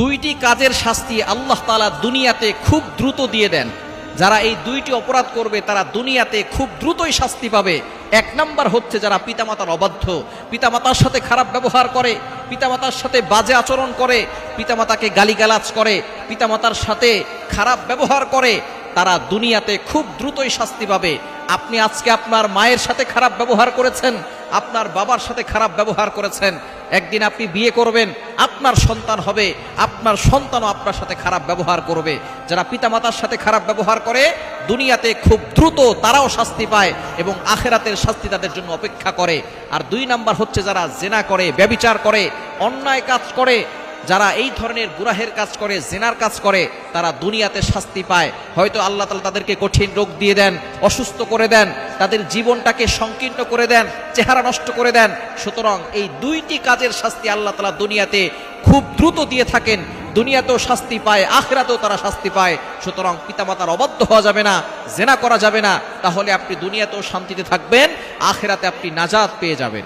দুইটি কাজের শাস্তি আল্লাহ তাআলা দুনিয়াতে খুব দ্রুত দিয়ে দেন। যারা এই দুইটি অপরাধ করবে, তারা দুনিয়াতে খুব দ্রুতই শাস্তি পাবে। এক নাম্বার হচ্ছে যারা পিতামাতার অবাধ্য। পিতামাতার সাথে খারাপ ব্যবহার করে, পিতামাতার সাথে বাজে আচরণ করে, পিতামাতাকে গালিগালাজ করে, পিতামাতার সাথে খারাপ ব্যবহার করে, তারা দুনিয়াতে খুব দ্রুতই শাস্তি পাবে। আপনি আজকে আপনার মায়ের সাথে খারাপ ব্যবহার করেছেন, আপনার বাবার সাথে খারাপ ব্যবহার করেছেন, একদিন আপনি বিয়ে করবেন, আপনার সন্তান হবে, আপনার সন্তানও আপনার সাথে খারাপ ব্যবহার করবে। যারা পিতামাতার সাথে খারাপ ব্যবহার করে, দুনিয়াতে খুব দ্রুত তারাও শাস্তি পায় এবং আখেরাতের শাস্তি তাদের জন্য অপেক্ষা করে। আর দুই নাম্বার হচ্ছে যারা জেনা করে, ব্যবিচার করে, অন্যায় কাজ করে যারা এই ধরনের গুরাহের কাজ করে, জেনার কাজ করে, তারা দুনিয়াতে শাস্তি পায়। হয়তো আল্লাহ তালা তাদেরকে কঠিন রোগ দিয়ে দেন, অসুস্থ করে দেন, তাদের জীবনটাকে সংকীর্ণ করে দেন, চেহারা নষ্ট করে দেন। সুতরাং এই দুইটি কাজের শাস্তি আল্লাহ তালা দুনিয়াতে খুব দ্রুত দিয়ে থাকেন। দুনিয়াতেও শাস্তি পায়, আখরাতেও তারা শাস্তি পায়। সুতরাং পিতামাতার অবাধ্য হওয়া যাবে না, জেনা করা যাবে না। তাহলে আপনি দুনিয়াতেও শান্তিতে থাকবেন, আখেরাতে আপনি নাজাদ পেয়ে যাবেন।